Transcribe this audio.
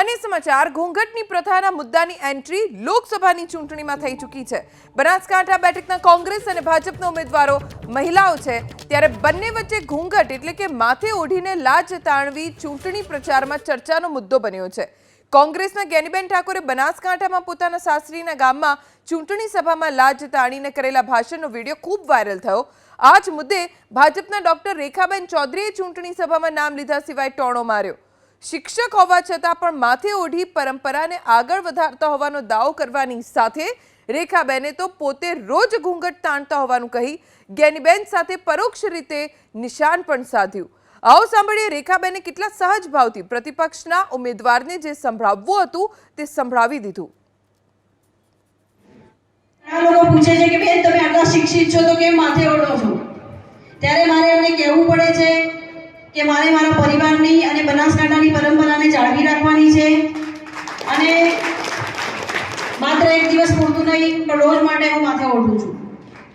અને સમાચાર, ઘૂંઘટની પ્રથાના મુદ્દાની એન્ટ્રી લોકસભાની ચૂંટણીમાં થઈ ચૂકી છે. બનાસકાંઠા બેઠકના કોંગ્રેસ અને ભાજપના ઉમેદવારો મહિલાઓ છે. ત્યારે બંને વચ્ચે ઘૂંઘટ એટલે કે માથે ઓઢીને લાજ તાણવી ચૂંટણી પ્રચારમાં ચર્ચાનો મુદ્દો બન્યો છે. કોંગ્રેસના જ્ઞાનીબેન ઠાકોરે બનાસકાંઠામાં પોતાના સાસરીના ગામમાં ચૂંટણી સભામાં લાજ તાણીને કરેલા ભાષણનો વીડિયો ખૂબ વાયરલ થયો. આ જ મુદ્દે ભાજપના ડોક્ટર રેખાબેન ચૌધરીએ ચૂંટણી સભામાં નામ લીધા સિવાય ટોણો માર્યો. શિક્ષક હોવા છતાં પણ માથે ઓઢી પરંપરાને આગળ વધારતા હોવાનો દાવો કરવાની સાથે રેખાબેને તો પોતે રોજ ઘૂંઘટ તાણતા હોવાનું કહી ગેનીબેન સાથે પરોક્ષ રીતે નિશાન પણ સાધ્યું. આવો સાંભળીએ રેખાબેને કેટલા સહજ ભાવથી પ્રતિપક્ષના ઉમેદવારને જે સંભળાવવું હતું તે સંભળાવી દીધું. લોકો પૂછે છે કે બેન, તમે આટલા શિક્ષિત છો તો કેમ માથે ઓઢો છો? ત્યારે મારે એમને કહેવું પડે છે કે મારે મારા પરિવારની અને બનાસકાંઠાની પરંપરાને જાળવી રાખવાની છે અને માત્ર એક દિવસ પૂરતું નહીં પણ રોજ માટે હું માથે ઓઢું છું.